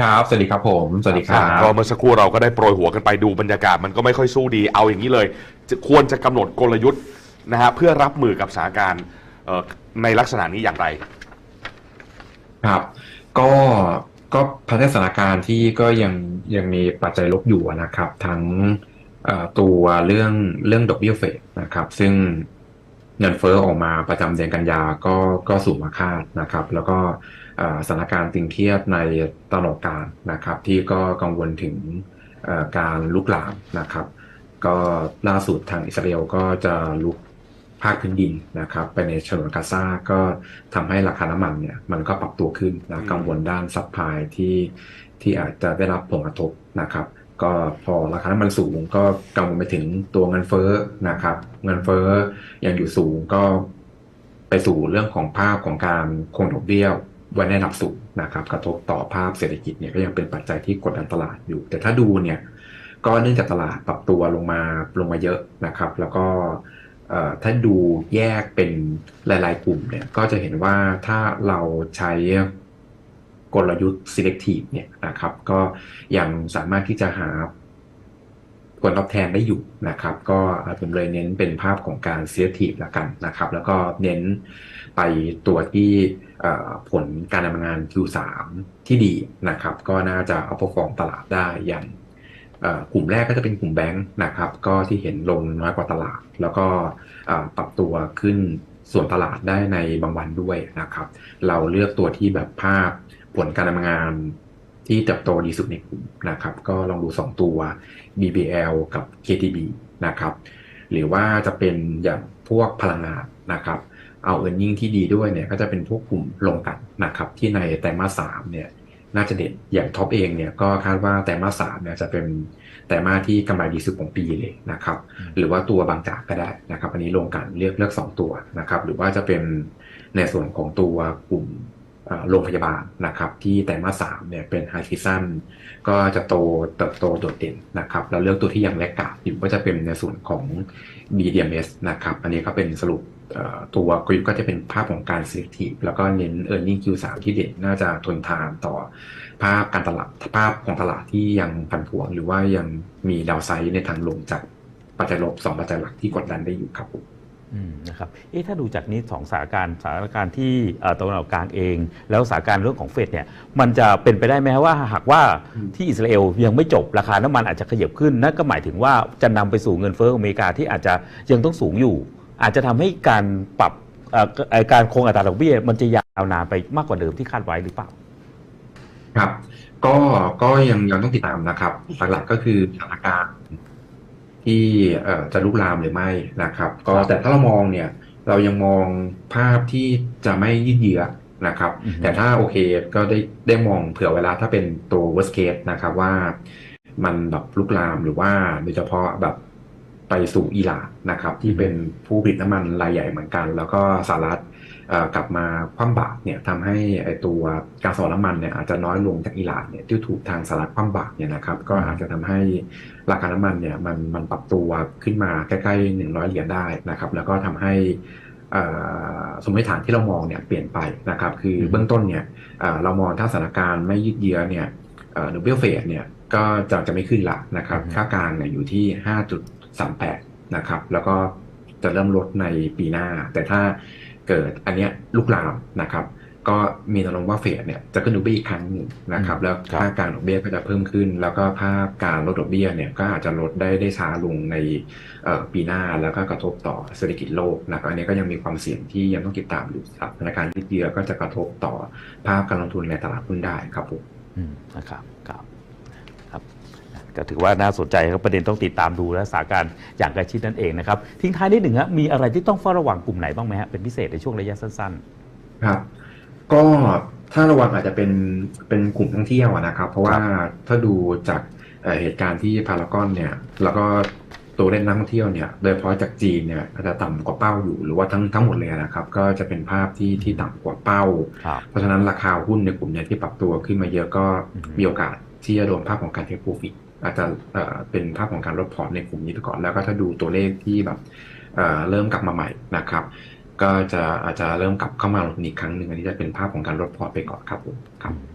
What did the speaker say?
ครับ สวัสดีครับผม สวัสดีครับก็เมื่อสักครู่เราก็ได้โปรยหัวกันไปดูบรรยากาศมันก็ไม่ค่อยสู้ดี เอาอย่างนี้เลยจะควรจะกำหนดกลยุทธ์นะฮะเพื่อรับมือกับสถานการณ์เอ่อในลักษณะนี้อย่างไร ครับ ก็ก็พัฒนาสถานการณ์ที่ก็ยังยังมีปัจจัยลบอยู่นะครับ ทั้งเอ่อตัวเรื่องเรื่องดอกเบี้ยเฟดนะครับ ซึ่งเงินเฟ้อออกมาประจำเดือนกันยาก็ก็สูงมาคาดนะครับ แล้วก็เอ่อ สถานการณ์ตึงเครียดในตลอดการนะครับ ที่ก็กังวลถึงเอ่อการลุกลามนะครับ ก็ล่าสุดทางอิสราเอลก็จะลุกภาคพื้นดินนะครับ ไปในฉนวนกาซาก็ทำให้ราคาน้ำมันเนี่ยมันก็ปรับตัวขึ้นอืนะมกังวลด้านซัพพลายที่ที่อาจจะได้รับผลกระทบนะครับ ก็พอราคาน้ำมันสูงก็กังวลไปถึงตัวเงินเฟ้อนะครับ เงินเฟ้อยังอยู่สูงก็ไปสู่เรื่องของภาพของการคงดอกเบี้ย ไว้ในระดับสูงนะครับ กระทบต่อภาพเศรษฐกิจเนี่ยก็ยังเป็นปัจจัยที่กดดันตลาดอยู่ แต่ถ้าดูเนี่ยก็เนื่องจากตลาดปรับตัวลงมาลงมาเยอะนะครับ แล้วก็ถ้าดูแยกเป็นหลาย ๆ กลุ่มเนี่ยก็จะเห็นว่าถ้าเราใช้กลยุทธ์ selective เนี่ยนะครับ ก็ยังสามารถที่จะหา ผลตอบแทนได้อยู่นะครับ ก็ผมเลยเน้นเป็นภาพของการ selective ละกันนะครับ แล้วก็เน้นไปตัวที่ผลการดำเนินงาน Q3 ที่ดีนะครับ ก็น่าจะเอาพฟอร์มตลาดได้อย่างกลุ่มแรกก็จะเป็นกลุ่มแบงค์นะครับ ก็ที่เห็นลงน้อยกว่าตลาด แล้วก็ปรับตัวขึ้นส่วนตลาดได้ในบางวันด้วยนะครับ เราเลือกตัวที่แบบภาพผลการดำเนินงาน ที่เติบโตดีสุดในกลุ่มนะครับ ก็ลองดู 2 ตัว BBL กับ KTB นะครับ หรือว่าจะเป็นอย่างพวกพลังงานนะครับ เอา e a r n i n g ที่ดีด้วยเนี่ยก็จะเป็นพวกกลุ่มลงกันนะครับ ที่ในไตรมาสสามเนี่ยน่าจะเด่นอย่างท็อปเองเนี่ยก็คาดว่าไตรมาสสามเนี่ยจะเป็นไตรมาสที่กำไรดีสุดของปีเลยนะครับ หรือว่าตัวบางจากก็ได้นะครับ อันนี้ลงกันเลือกเลือกสองตัวนะครับ หรือว่าจะเป็นในส่วนของตัวกลุ่มเอ่อ โรงพยาบาลนะครับ ที่ไตรมาสสามเนี่ยเป็นไฮซีซันก็จะโตเติบโตโดดเด่นนะครับแล้วเลือกตัวที่ยังแลกกาดอยู่ก็จะเป็นในส่วนของ BDMs นะครับ อันนี้ก็เป็นสรุปตัวกริปก็จะเป็นภาพของการ selective แล้วก็เน้น earning Q3 ที่เด่นน่าจะทนทานต่อภาพการตลาดภาพของตลาดที่ยังผันผวนหรือว่ายังมีดาวไซด์ในทางลงจากปัจจัยลบสองปัจจัยหลักที่กดดันได้อยู่ครับผม นะครับเอ๊ะถ้าดูจากนี้สองสถานการณ์สถานการณ์ที่เอ่อตะวันออกกลางเอง แล้วสถานการณ์เรื่องของเฟดเนี่ยมันจะเป็นไปได้ไหมว่าหากว่าอืมที่อิสราเอลยังไม่จบราคาน้ำมันอาจจะขยับขึ้นนั่นก็หมายถึงว่าจะนำไปสู่เงินเฟ้อของอเมริกาที่อาจจะยังต้องสูงอยู่ อาจจะทำให้การปรับเอ่อเอ่อการคงอัตราดอกเบี้ย มันจะยาวนานไปมากกว่าเดิมที่คาดไว้หรือเปล่าครับก็ก็ยังยังต้องติดตามนะครับหลักๆก็คือสถานการณ์ ที่เอ่อจะลุกลามหรือไม่นะครับ ก็แต่ถ้าเรามองเนี่ยเรายังมองภาพที่จะไม่ยืดเยื้อนะครับอือฮึแต่ถ้าโอเคก็ได้ได้มองเผื่อเวลาถ้าเป็นตัว worst case นะครับว่ามันแบบลุกลามหรือว่าโดยเฉพาะแบบไปสู่อิหร่านนะครับ ที่เป็นผู้ผลิตน้ำมันรายใหญ่เหมือนกัน แล้วก็สหรัฐเอ่อ กลับมาคว่ำบาตรเนี่ยทำให้ไอตัวการส่งน้ำมันเนี่ยอาจจะน้อยลงจากอิหร่านเนี่ยที่ถูกทางสหรัฐคว่ำบาตรเนี่ยนะครับก็อาจจะทำให้ราคาน้ำมันเนี่ยมันมันปรับตัวขึ้นมาใกล้ๆหนึ่งร้อยเหรียญได้นะครับ แล้วก็ทำให้เอ่อสมมติฐานที่เรามองเนี่ยเปลี่ยนไปนะครับ คือเบื้องต้นเนี่ยเอ่อเรามองถ้าสถานการณ์ไม่ยืดเยื้อเนี่ยเอ่อหรือเบลเฟดเนี่ยก็จะจะไม่ขึ้นละนะครับอืมค่ากลางเนี่ยอยู่ที่ 5.38 นะครับ แล้วก็จะเริ่มลดในปีหน้า แต่ถ้า เกิดอันเนี้ยลุกลามนะครับ ก็มีแนวโน้มว่าเฟดเนี่ยจะขึ้นดอกเบี้ยอีกครั้งหนึ่งนะครับ แล้วครับค่ากลางดอกเบี้ยก็จะเพิ่มขึ้น แล้วก็ภาพการลดดอกเบี้ยเนี่ยก็อาจจะลดได้ได้ช้าลงในเอ่อปีหน้าแล้วก็กระทบต่อเศรษฐกิจโลกนะครับอันนี้ก็ยังมีความเสี่ยงที่ยังต้องติดตามอยู่ครับธนาคารยืดเยื้อก็จะกระทบต่อภาพการลงทุนในตลาดหุ้นได้ครับผมอืมนะครับครับครับ ก็ถือว่าน่าสนใจครับประเด็นต้องติดตามดูและสถานการณ์อย่างใกล้ชิดนั่นเองนะครับทิ้งท้ายนิดหนึ่งฮะมีอะไรที่ต้องเฝ้าระวังกลุ่มไหนบ้างไหมฮะเป็นพิเศษในช่วงระยะสั้นครับก็ถ้าระวังอาจจะเป็นเป็นกลุ่มท่องเที่ยวอะนะครับ เพราะว่าถ้าดูจากเอ่อเหตุการณ์ที่พารากอนเนี่ยแล้วก็ตัวเล่นนักท่องเที่ยวเนี่ยโดยเฉพาะจากจีนเนี่ยอาจจะต่ำกว่าเป้าอยู่หรือว่าทั้งทั้งหมดเลยนะครับ ก็จะเป็นภาพที่ที่ต่ำกว่าเป้าๆครับเพราะฉะนั้นราคาหุ้นในกลุ่มเนี้ที่ปรับตัวขึ้นมาเยอะก็อือฮึมีโอกาสที่จะโดนภาพของการเทคโปรฟิต อาจจะเป็นภาพของการลดพอร์ตในกลุ่มนี้ไปก่อนแล้วก็ถ้าดูตัวเลขที่แบบเริ่มกลับมาใหม่นะครับ ก็จะอาจจะเริ่มกลับเข้ามาลงทุนอีกครั้งหนึ่งอันนี้จะเป็นภาพของการลดพอร์ตไปก่อนครับผมครับ